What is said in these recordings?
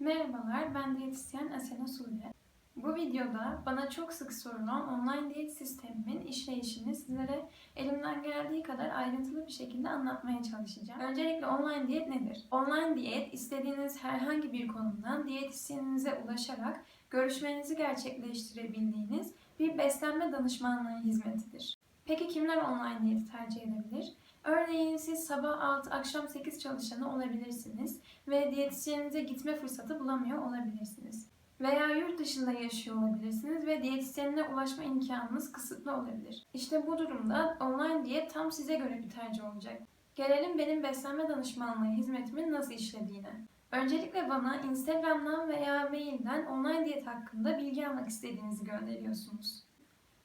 Merhabalar, ben diyetisyen Asena Sude. Bu videoda bana çok sık sorulan online diyet sistemimin işleyişini sizlere elimden geldiği kadar ayrıntılı bir şekilde anlatmaya çalışacağım. Öncelikle online diyet nedir? Online diyet, istediğiniz herhangi bir konumdan diyetisyeninize ulaşarak görüşmenizi gerçekleştirebildiğiniz bir beslenme danışmanlığı hizmetidir. Peki kimler online diyeti tercih edebilir? Örneğin siz sabah 6, akşam 8 çalışanı olabilirsiniz ve diyetisyeninize gitme fırsatı bulamıyor olabilirsiniz. Veya yurt dışında yaşıyor olabilirsiniz ve diyetisyenine ulaşma imkanınız kısıtlı olabilir. İşte bu durumda online diyet tam size göre bir tercih olacak. Gelelim benim beslenme danışmanlığı hizmetimin nasıl işlediğine. Öncelikle bana Instagram'dan veya mailden online diyet hakkında bilgi almak istediğinizi gönderiyorsunuz.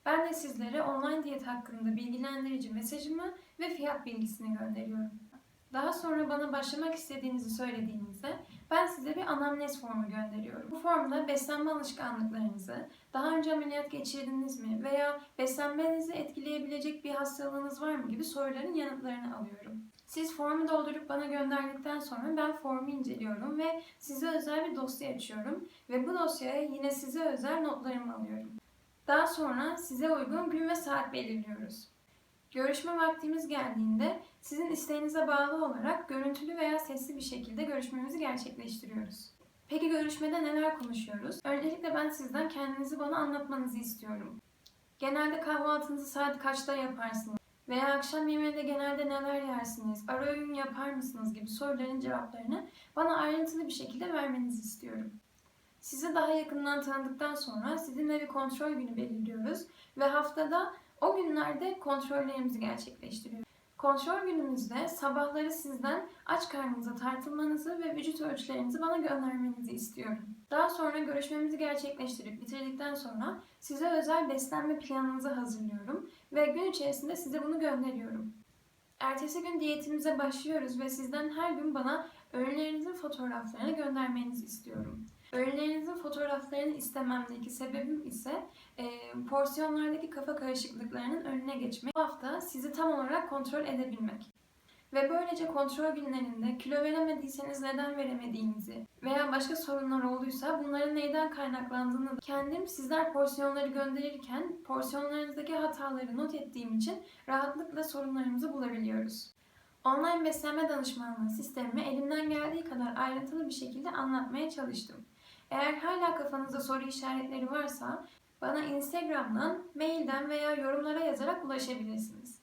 Ben de sizlere online diyet hakkında bilgilendirici mesajımı ve fiyat bilgisini gönderiyorum. Daha sonra bana başlamak istediğinizi söylediğinizde ben size bir anamnez formu gönderiyorum. Bu formda beslenme alışkanlıklarınızı, daha önce ameliyat geçirdiniz mi veya beslenmenizi etkileyebilecek bir hastalığınız var mı gibi soruların yanıtlarını alıyorum. Siz formu doldurup bana gönderdikten sonra ben formu inceliyorum ve size özel bir dosya açıyorum ve bu dosyaya yine size özel notlarımı alıyorum. Daha sonra size uygun gün ve saat belirliyoruz. Görüşme vaktimiz geldiğinde sizin isteğinize bağlı olarak görüntülü veya sesli bir şekilde görüşmemizi gerçekleştiriyoruz. Peki görüşmede neler konuşuyoruz? Öncelikle ben sizden kendinizi bana anlatmanızı istiyorum. Genelde kahvaltınızı saat kaçta yaparsınız? Veya akşam yemeğinde genelde neler yersiniz? Ara öğün yapar mısınız? gibi soruların cevaplarını bana ayrıntılı bir şekilde vermenizi istiyorum. Sizi daha yakından tanıdıktan sonra sizinle bir kontrol günü belirliyoruz ve haftada o günlerde kontrollerimizi gerçekleştiriyoruz. Kontrol günümüzde sabahları sizden aç karnınıza tartılmanızı ve vücut ölçülerinizi bana göndermenizi istiyorum. Daha sonra görüşmemizi gerçekleştirip bitirdikten sonra size özel beslenme planınızı hazırlıyorum ve gün içerisinde size bunu gönderiyorum. Ertesi gün diyetimize başlıyoruz ve sizden her gün bana öğünlerinizin fotoğraflarını göndermenizi istiyorum. Öğünlerinizin fotoğraflarını istememdeki sebebim ise e, porsiyonlardaki kafa karışıklıklarının önüne geçmek. Bu hafta sizi tam olarak kontrol edebilmek. Ve böylece kontrol günlerinde kilo veremediyseniz neden veremediğinizi veya başka sorunlar olduysa bunların neyden kaynaklandığını kendim sizler porsiyonları gönderirken porsiyonlarınızdaki hataları not ettiğim için rahatlıkla sorunlarımızı bulabiliyoruz. Online beslenme danışmanlığı sistemimi elimden geldiği kadar ayrıntılı bir şekilde anlatmaya çalıştım. Eğer hala kafanızda soru işaretleri varsa bana Instagram'dan, mailden veya yorumlara yazarak ulaşabilirsiniz.